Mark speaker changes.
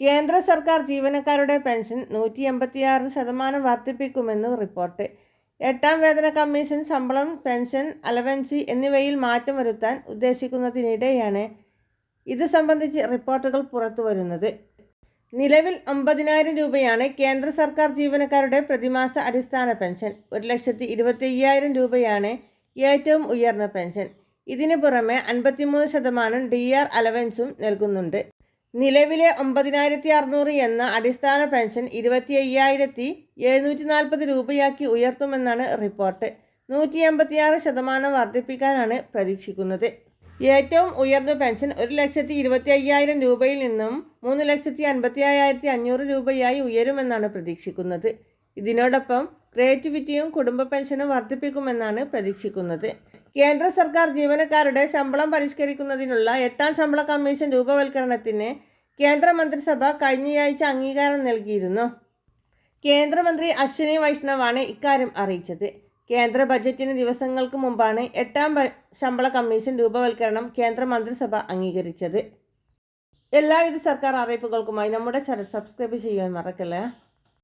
Speaker 1: കേന്ദ്ര സർക്കാർ ജീവനക്കാരുടെ പെൻഷൻ നൂറ്റി എൺപത്തിയാറ് ശതമാനം വർദ്ധിപ്പിക്കുമെന്ന് റിപ്പോർട്ട്. എട്ടാം വേതന കമ്മീഷൻ ശമ്പളം പെൻഷൻ അലവൻസി എന്നിവയിൽ മാറ്റം വരുത്താൻ ഉദ്ദേശിക്കുന്നതിനിടെയാണ് ഇത് സംബന്ധിച്ച് റിപ്പോർട്ടുകൾ പുറത്തുവരുന്നത് നിലവിൽ അമ്പതിനായിരം രൂപയാണ് കേന്ദ്ര സർക്കാർ ജീവനക്കാരുടെ പ്രതിമാസ അടിസ്ഥാന പെൻഷൻ. ഒരു ലക്ഷത്തി ഇരുപത്തി അയ്യായിരം രൂപയാണ് ഏറ്റവും ഉയർന്ന പെൻഷൻ. ഇതിനു പുറമെ അൻപത്തിമൂന്ന് ശതമാനം ഡി ആർ അലവൻസും നൽകുന്നുണ്ട്. നിലവിലെ ഒമ്പതിനായിരത്തി അറുന്നൂറ് എന്ന അടിസ്ഥാന പെൻഷൻ ഇരുപത്തി അയ്യായിരത്തി എഴുന്നൂറ്റി നാൽപ്പത് രൂപയാക്കി ഉയർത്തുമെന്നാണ് റിപ്പോർട്ട്. നൂറ്റി എൺപത്തിയാറ് ശതമാനം വർദ്ധിപ്പിക്കാനാണ് പ്രതീക്ഷിക്കുന്നത്. ഏറ്റവും ഉയർന്ന പെൻഷൻ ഒരു ലക്ഷത്തി ഇരുപത്തി അയ്യായിരം രൂപയിൽ നിന്നും മൂന്ന് ലക്ഷത്തി അൻപത്തി അയ്യായിരത്തി അഞ്ഞൂറ് രൂപയായി ഉയരുമെന്നാണ് പ്രതീക്ഷിക്കുന്നത്. ഇതിനോടൊപ്പം ക്രിയേറ്റിവിറ്റിയും കുടുംബ പെൻഷനും വർദ്ധിപ്പിക്കുമെന്നാണ് പ്രതീക്ഷിക്കുന്നത്. കേന്ദ്ര സർക്കാർ ജീവനക്കാരുടെ ശമ്പളം പരിഷ്കരിക്കുന്നതിനുള്ള എട്ടാം ശമ്പള കമ്മീഷൻ രൂപവൽക്കരണത്തിന് കേന്ദ്ര മന്ത്രിസഭ കഴിഞ്ഞയാഴ്ച അംഗീകാരം നൽകിയിരുന്നു. കേന്ദ്രമന്ത്രി അശ്വിനി വൈഷ്ണവാണ് ഇക്കാര്യം അറിയിച്ചത്. കേന്ദ്ര ബജറ്റിന് ദിവസങ്ങൾക്ക് മുമ്പാണ് എട്ടാം ശമ്പള കമ്മീഷൻ രൂപവൽക്കരണം കേന്ദ്ര മന്ത്രിസഭ അംഗീകരിച്ചത്. എല്ലാവിധ സർക്കാർ അറിയിപ്പുകൾക്കുമായി നമ്മുടെ ചാനൽ സബ്സ്ക്രൈബ് ചെയ്യാൻ മറക്കല്ലേ?